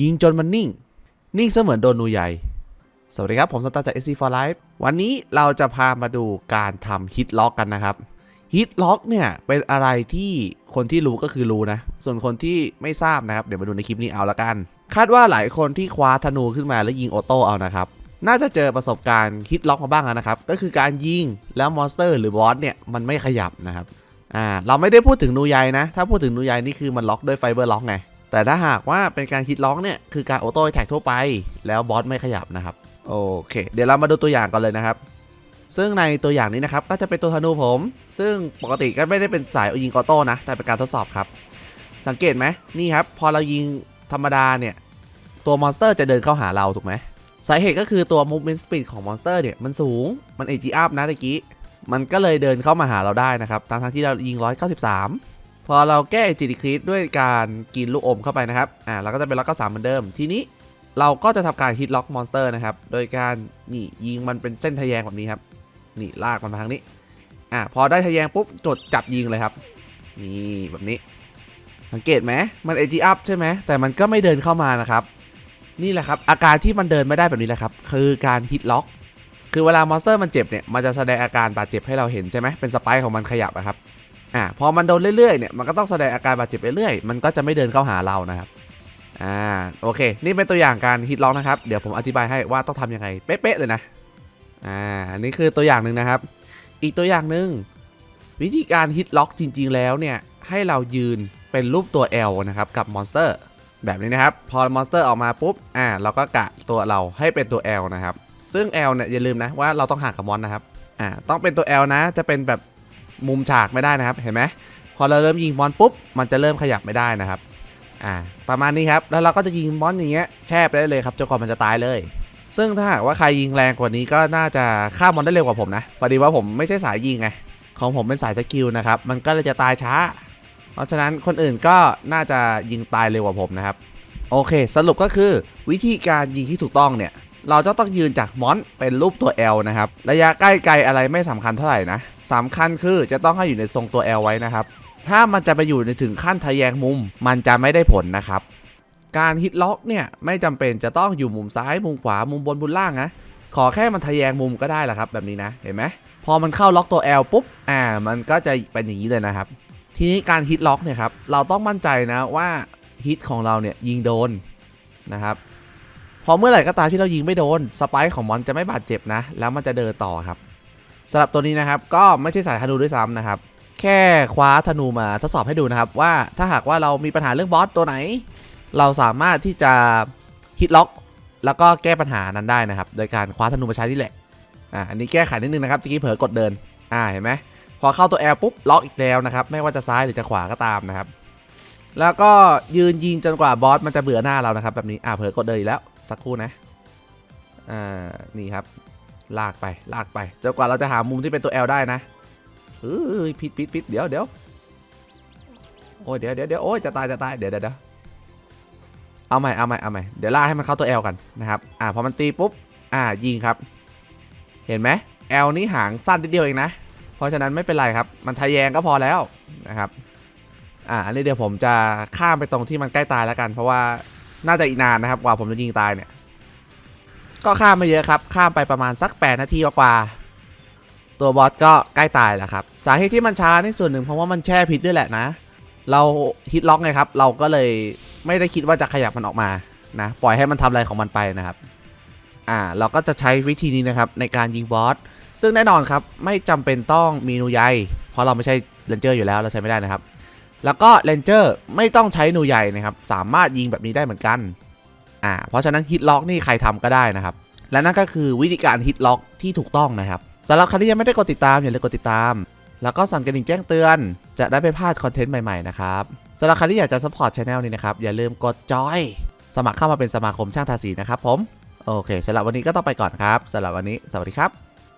ยิงจนมันนิ่ง นิ่งเสมือนโดนนูใหญ่ สวัสดีครับ ผมสตาร์จาก SC for Life วันนี้เราจะพามาดูการทำฮิตล็อกกันนะครับฮิตล็อกเนี่ย เป็นอะไรที่คนที่รู้ก็คือรู้นะ ส่วนคนที่ไม่ทราบนะครับ เดี๋ยวมาดูในคลิปนี้เอาละกัน คาดว่าหลายคนที่คว้าธนูขึ้นมาแล้วยิงออโต้เอานะครับ น่าจะเจอประสบการณ์ฮิตล็อกมาบ้างแล้วนะครับ ก็คือการยิงแล้วมอนสเตอร์หรือบอสเนี่ย มันไม่ขยับนะครับอ่าเราไม่ได้พูดถึงนูใยนะ ถ้าพูดถึงนูใยนี่คือมันล็อกด้วยไฟเบอร์ล็อกไง แต่ถ้าหากว่าเป็นการฮิตล็อกเนี่ยคือการออโต้แท็กทั่วไป แล้วบอสไม่ขยับนะครับ โอเค เดี๋ยวเรามาดูตัวอย่างกันเลยนะครับ ซึ่งในตัวอย่างนี้นะครับก็จะเป็นตัวธนูผม ซึ่งปกติก็ไม่ได้เป็นสายยิงออโต้นะ แต่เป็นการทดสอบครับ สังเกตไหมนี่ครับ พอเรายิงธรรมดาเนี่ย ตัวมอนสเตอร์จะเดินเข้าหาเราถูกไหมสาเหตุก็คือตัว movement speed ของมอนสเตอร์เนี่ยมันสูงมัน AG up นะตะกี้มันก็เลยเดินเข้ามาหาเราได้นะครับทั้งทั้งๆที่เรายิง 193 พอเราแก้ AG decrease ด้วยการกินลูกอมเข้าไปนะครับอ่าเราก็จะเป็น193เหมือนเดิม ทีนี้เราก็จะทำการ hit lock monster นะครับ โดยการนี่ยิงมันเป็นเส้นทะแยงแบบนี้ครับ นี่ลากมันมาทางนี้ อ่าพอได้ทะแยงปุ๊บจดจับยิงเลยครับ นี่แบบนี้ สังเกตไหมมัน AG up ใช่ไหมแต่มันก็ไม่เดินเข้ามานะครับ นี่แหละครับอาการที่มันเดินไม่ได้แบบนี้แหละครับ คือการฮิตล็อก คือเวลามอนสเตอร์มันเจ็บเนี่ย มันจะแสดงอาการบาดเจ็บให้เราเห็นใช่ไหมเป็นสไปค์ของมันขยับนะครับ อ่าพอมันโดนเรื่อยๆเนี่ยมันก็ต้องแสดงอาการบาดเจ็บเรื่อยๆมันก็จะไม่เดินเข้าหาเรานะครับอ่าโอเค นี่เป็นตัวอย่างการฮิตล็อกนะครับ เดี๋ยวผมอธิบายให้ว่าต้องทำยังไงเป๊ะๆเลยนะอ่านี่คือตัวอย่างหนึ่งนะครับ อีกตัวอย่างหนึ่งวิธีการฮิตล็อกจริง ๆ แล้วเนี่ยให้เรายืนเป็นรูปตัว L นะครับกับมอนสเตอร์แบบนี้นะครับ พอมอนสเตอร์ออกมาปุ๊บอ่าเราก็กะตัวเราให้เป็นตัว L นะครับ ซึ่ง L เนี่ยอย่าลืมนะว่าเราต้องห่างกับมอนนะครับอ่าต้องเป็นตัว L นะจะเป็นแบบ มุมฉากไม่ได้นะครับเห็นไหมพอเราเริ่มยิงมอนปุ๊บมันจะเริ่มขยับไม่ได้นะครับอ่าประมาณนี้ครับแล้วเราก็จะยิงมอนอย่างเงี้ยแช่ไปได้เลยครับจนกว่ามันจะตายเลย ซึ่งถ้าหากว่าใครยิงแรงกว่านี้ก็น่าจะฆ่ามอนได้เร็วกว่าผมนะพอดีว่าผมไม่ใช่สายยิงไงของผมเป็นสายสกิลนะครับมันก็เลยจะตายช้า เพราะฉะนั้นคนอื่นก็น่าจะยิงตายเร็วกว่าผมนะครับโอเค สรุปก็คือวิธีการยิงที่ถูกต้องเนี่ยเราจะต้องยืนจากมอนเป็นรูปตัว L นะครับ ระยะใกล้ไกลอะไรไม่สำคัญเท่าไหร่นะ สำคัญคือจะต้องให้อยู่ในทรงตัว L ไว้นะครับ ถ้ามันจะไปอยู่ในถึงขั้นทะแยงมุม มันจะไม่ได้ผลนะครับ การฮิตล็อกเนี่ยไม่จำเป็นจะต้องอยู่มุมซ้ายมุมขวามุมบนมุมล่างนะขอแค่มันทะแยงมุมก็ได้ละครับแบบนี้นะเห็นไหมพอมันเข้าล็อกตัว L ปุ๊บอ่ามันก็จะเป็นอย่างนี้เลยนะครับ ทีนี้การฮิตล็อกเนี่ยครับเราต้องมั่นใจนะว่าฮิตของเราเนี่ยยิงโดนนะครับพอเมื่อไหร่ก็ตามที่เรายิงไม่โดนสไปค์ของมอนจะไม่บาดเจ็บนะ แล้วมันจะเดินต่อครับ สำหรับตัวนี้นะครับก็ไม่ใช่สายธนูด้วยซ้ำนะครับ แค่คว้าธนูมาทดสอบให้ดูนะครับ ว่าถ้าหากว่าเรามีปัญหาเรื่องบอสตัวไหน เราสามารถที่จะฮิตล็อกแล้วก็แก้ปัญหานั้นได้นะครับ โดยการคว้าธนูมาใช้นี่แหละอ่าอันนี้แก้ไขนิดนึงนะครับตะกี้เผลอกดเดินอ่าเห็นไหมพอเข้าตัว L ปุ๊บล็อกอีกแล้วนะครับ ไม่ว่าจะซ้ายหรือจะขวาก็ตามนะครับ แล้วก็ยืนยิงจนกว่าบอสมันจะเบื่อหน้าเรานะครับ แบบนี้อ่าเผลอกดเดินอีกแล้วสักครู่นะอ่านี่ครับ ลากไปลากไปจนกว่าเราจะหามุมที่เป็นตัว L ได้นะเอ้ยผิดผิดผิดเดี๋ยวเดี๋ยวโอ้ยเดี๋ยวเดี๋ยวเดี๋ยวโอ้ยจะตายจะตายเดี๋ยวเดี๋ยวเดี๋ยวเอาใหม่เอาใหม่เอาใหม่เดี๋ยวลากให้มันเข้าตัว L กันนะครับอ่าพอมันตีปุ๊บอ่ายิงครับ เห็นไหม L นี่หางสั้นนิดเดียวเองนะเพราะฉะนั้นไม่เป็นไรครับ มันทะแยงก็พอแล้วนะครับอ่าอันนี้เดี๋ยวผมจะข้ามไปตรงที่มันใกล้ตายแล้วกัน เพราะว่าน่าจะอีกนานนะครับกว่าผมจะยิงตายเนี่ย ก็ข้ามไม่เยอะครับ ข้ามไปประมาณสัก 8 นาทีกว่า ตัวบอสก็ใกล้ตายแล้วครับ สาเหตุที่มันช้าในส่วนหนึ่งเพราะว่ามันแช่พิษด้วยแหละนะ เราฮิตล็อกไงครับ เราก็เลยไม่ได้คิดว่าจะขยับมันออกมานะ ปล่อยให้มันทำอะไรของมันไปนะครับ อ่า เราก็จะใช้วิธีนี้นะครับในการยิงบอส ซึ่งแน่นอนครับ ไม่จำเป็นต้องมีนูใยเพราะเราไม่ใช่เรนเจอร์อยู่แล้วเราใช้ไม่ได้นะครับ แล้วก็เรนเจอร์ไม่ต้องใช้นูใยนะครับ สามารถยิงแบบนี้ได้เหมือนกัน อ่าเพราะฉะนั้นฮิตล็อกนี่ใครทำก็ได้นะครับ และนั่นก็คือวิธีการฮิตล็อกที่ถูกต้องนะครับสำหรับใครที่ยังไม่ได้กดติดตามอย่าลืมกดติดตาม แล้วก็สั่นกระดิ่งแจ้งเตือน จะได้ไม่พลาดคอนเทนต์ใหม่ๆนะครับสำหรับใครที่อยากจะสปอร์ตช anel นี้นะครับอย่าลืมกดจอยสมัครเข้ามาเป็นสมาคมช่างทาสีนะครับผมโอเคสำหรับวันนี้ก็ต้องไปก่อนครับสำหรับวันนี้สวัสดีครับ